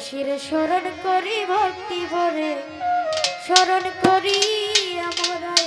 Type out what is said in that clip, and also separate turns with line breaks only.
শশীর শরণ করি ভক্তি ভরে। শরণ করি আমরা